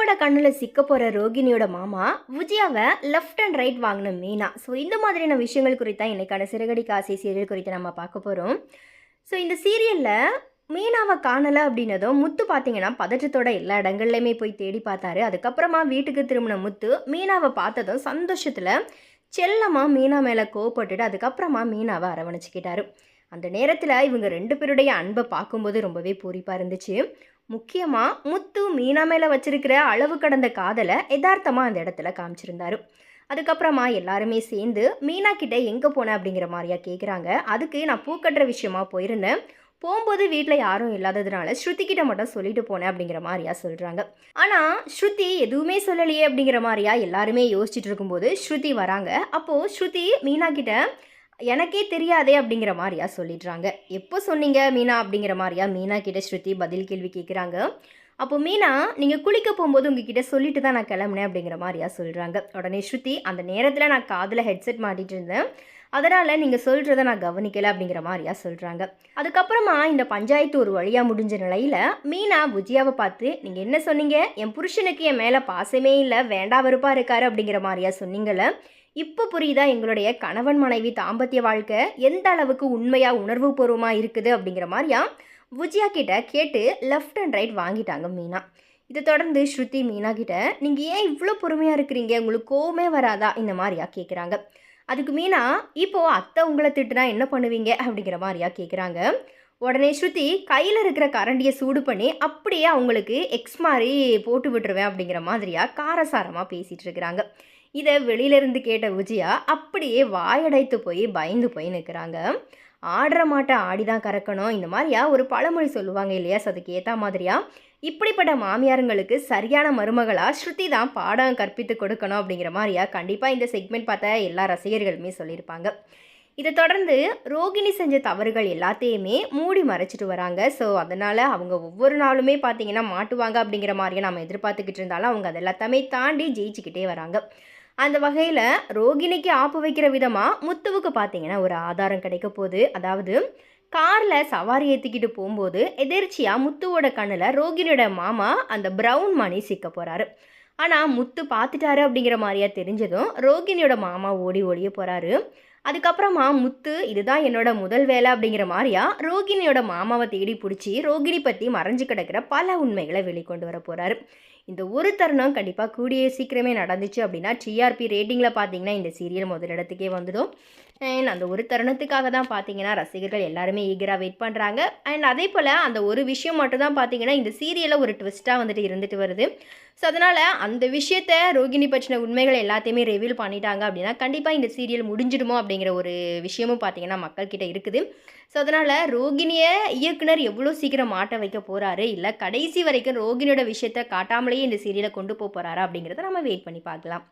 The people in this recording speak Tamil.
முத்துவோட கண்ணில் சிக்க போகிற ரோகிணியோட மாமா விஜயாவை லெஃப்ட் அண்ட் ரைட் வாங்கின மீனா. ஸோ இந்த மாதிரியான விஷயங்கள் குறித்தா இன்றைக்கான சிறகடி காசை சீரியல் குறித்து நம்ம பார்க்க போகிறோம் ஸோ இந்த சீரியலில் மீனாவை காணலை அப்படின்னதும் முத்து பார்த்தீங்கன்னா பதற்றத்தோட எல்லா இடங்கள்லையுமே போய் தேடி பார்த்தாரு. அதுக்கப்புறமா வீட்டுக்கு திரும்பின முத்து மீனாவை பார்த்ததும் சந்தோஷத்தில் செல்லமாக மீனா மேலே கோவப்பட்டுட்டு அதுக்கப்புறமா மீனாவை அரவணைச்சிக்கிட்டாரு. அந்த நேரத்தில் இவங்க ரெண்டு பேருடைய அன்பை பார்க்கும்போது ரொம்பவே பூரிப்பாக இருந்துச்சு. முக்கியமாக முத்து மீனா மேலே வச்சிருக்கிற அளவு கடந்த காதலை யதார்த்தமாக அந்த இடத்துல காமிச்சிருந்தாரு. அதுக்கப்புறமா எல்லாருமே சேர்ந்து மீனா கிட்டே எங்கே போனேன் அப்படிங்கிற மாதிரியா கேட்குறாங்க அதுக்கு நான் பூ கட்டுற விஷயமா போயிருந்தேன். போகும்போது வீட்டில் யாரும் இல்லாததுனால ஸ்ருதி கிட்ட மட்டும் சொல்லிட்டு போனேன் அப்படிங்கிற மாதிரியா சொல்கிறாங்க ஆனால் ஸ்ருதி எதுவுமே சொல்லலையே அப்படிங்கிற மாதிரியா எல்லாருமே யோசிச்சுட்டு இருக்கும்போது ஸ்ருதி வராங்க. அப்போது ஸ்ருதி மீனா கிட்ட எனக்கே தெரியாதே அப்படிங்கிற மாதிரியா சொல்லிடுறாங்க. எப்போ சொன்னீங்க மீனா அப்படிங்கிற மாதிரியா? மீனா கிட்ட ஸ்ருதி பதில் கேள்வி கேட்குறாங்க அப்போ மீனா நீங்கள் குளிக்க போகும்போது உங்ககிட்ட சொல்லிட்டு தான் நான் கிளம்புனேன் அப்படிங்கிற மாதிரியா சொல்கிறாங்க உடனே ஸ்ருதி அந்த நேரத்தில் நான் காதில் ஹெட்செட் மாட்டிகிட்டு இருந்தேன். அதனால் நீங்கள் சொல்கிறத நான் கவனிக்கலை அப்படிங்கிற மாதிரியா சொல்கிறாங்க அதுக்கப்புறமா இந்த பஞ்சாயத்து ஒரு வழியாக முடிஞ்ச நிலையில் மீனா விஜயாவை பார்த்து நீங்கள் என்ன சொன்னீங்க? என் புருஷனுக்கு என் மேலே பாசமே இல்லை வேண்டா வெறுப்பாக இருக்காரு அப்படிங்கிற மாதிரியா சொன்னீங்களே இப்போ புரியுதா எங்களுடைய கணவன் மனைவி தாம்பத்திய வாழ்க்கை எந்த அளவுக்கு உண்மையாக உணர்வுபூர்வமாக இருக்குது அப்படிங்கிற மாதிரியா? விஜயா கிட்ட கேட்டு லெஃப்ட் அண்ட் ரைட் வாங்கிட்டாங்க மீனா. இதை தொடர்ந்து ஸ்ருதி மீனா கிட்ட நீங்கள் ஏன் இவ்வளோ பொறுமையாக இருக்கிறீங்க? உங்களுக்கு கோவமே வராதா? இந்த மாதிரியா கேட்குறாங்க அதுக்கு மீனா இப்போது அத்தை உங்களை திட்டுனா என்ன பண்ணுவீங்க? அப்படிங்கிற மாதிரியா கேட்குறாங்க உடனே ஸ்ருதி கையில் இருக்கிற கரண்டியை சூடு பண்ணி அப்படியே அவங்களுக்கு எக்ஸ் மாதிரி போட்டு விட்டுருவேன் அப்படிங்கிற மாதிரியா காரசாரமாக பேசிகிட்டு இருக்கிறாங்க. இதை வெளியிலேருந்து கேட்ட விஜயா அப்படியே வாயடைத்து போய் பயந்து போய் நிற்கிறாங்க. ஆடுற மாட்டை ஆடி தான் கறக்கணும். இந்த மாதிரியா ஒரு பழமொழி சொல்லுவாங்க இல்லையா? ஸோ அதுக்கு ஏற்ற மாதிரியா? இப்படிப்பட்ட மாமியாருங்களுக்கு சரியான மருமகளாக ஸ்ருதி தான் பாடம் கற்பித்து கொடுக்கணும் அப்படிங்கிற மாதிரியா? கண்டிப்பாக இந்த செக்மெண்ட் பார்த்தா எல்லா ரசிகர்களுமே சொல்லியிருப்பாங்க. இதை தொடர்ந்து ரோகிணி செஞ்ச தவறுகள் எல்லாத்தையுமே மூடி மறைச்சிட்டு வராங்க. ஸோ அதனால் அவங்க ஒவ்வொரு நாளுமே பார்த்தீங்கன்னா மாட்டுவாங்க அப்படிங்கிற மாதிரியே நம்ம எதிர்பார்த்துக்கிட்டு இருந்தாலும் அவங்க அது எல்லாத்தையுமே தாண்டி ஜெயிச்சுக்கிட்டே வராங்க. அந்த வகையில் ரோகிணிக்கு ஆப்பு வைக்கிற விதமாக முத்துவுக்கு பார்த்தீங்கன்னா ஒரு ஆதாரம் கிடைக்க போகுது. அதாவது காரில் சவாரி ஏற்றிக்கிட்டு போகும்போது எதிர்ச்சியாக முத்துவோட கண்ணில் ரோகிணியோட மாமா அந்த ப்ரௌன் மணி சிக்க போகிறாரு ஆனால் முத்து பார்த்துட்டாரு அப்படிங்கிற மாதிரியா தெரிஞ்சதும் ரோகிணியோட மாமா ஓடி ஓடிய போகிறாரு அதுக்கப்புறமா முத்து இதுதான் என்னோட முதல் வேலை அப்படிங்கிற மாதிரியா ரோகிணியோட மாமாவை தேடி பிடிச்சி ரோகிணி பற்றி மறைஞ்சு கிடக்கிற பல உண்மைகளை வெளிக்கொண்டு வர போகிறாரு இந்த ஒரு தருணம் கண்டிப்பாக கூடிய சீக்கிரமே நடந்துச்சு அப்படின்னா டிஆர்பி ரேட்டிங்கில் பார்த்தீங்கன்னா இந்த சீரியல் முதலிடத்துக்கே வந்துடும். அண்ட் அந்த ஒரு தருணத்துக்காக தான் பார்த்தீங்கன்னா ரசிகர்கள் எல்லாருமே ஈகராக வெயிட் பண்ணுறாங்க அண்ட் அதே போல் அந்த ஒரு விஷயம் மட்டும் தான் பார்த்தீங்கன்னா இந்த சீரியலில் ஒரு ட்விஸ்ட்டாக வந்துட்டு இருந்துட்டு வருது. ஸோ அதனால் அந்த விஷயத்த ரோகிணி பற்றின உண்மைகள் எல்லாத்தையுமே ரிவீல் பண்ணிட்டாங்க அப்படின்னா கண்டிப்பாக இந்த சீரியல் முடிஞ்சிடுமோ அப்படிங்கிற ஒரு விஷயமும் பார்த்தீங்கன்னா மக்கள்கிட்ட இருக்குது. ஸோ அதனால் ரோகிணியை இயக்குனர் எவ்வளோ சீக்கிரம் மாட்ட வைக்க போகிறாரு இல்லை கடைசி வரைக்கும் ரோகிணியோட விஷயத்த காட்டாமலேயே இந்த சீரியலை கொண்டு போக போகிறாரா அப்படிங்கிறத நம்ம வெயிட் பண்ணி பார்க்கலாம்.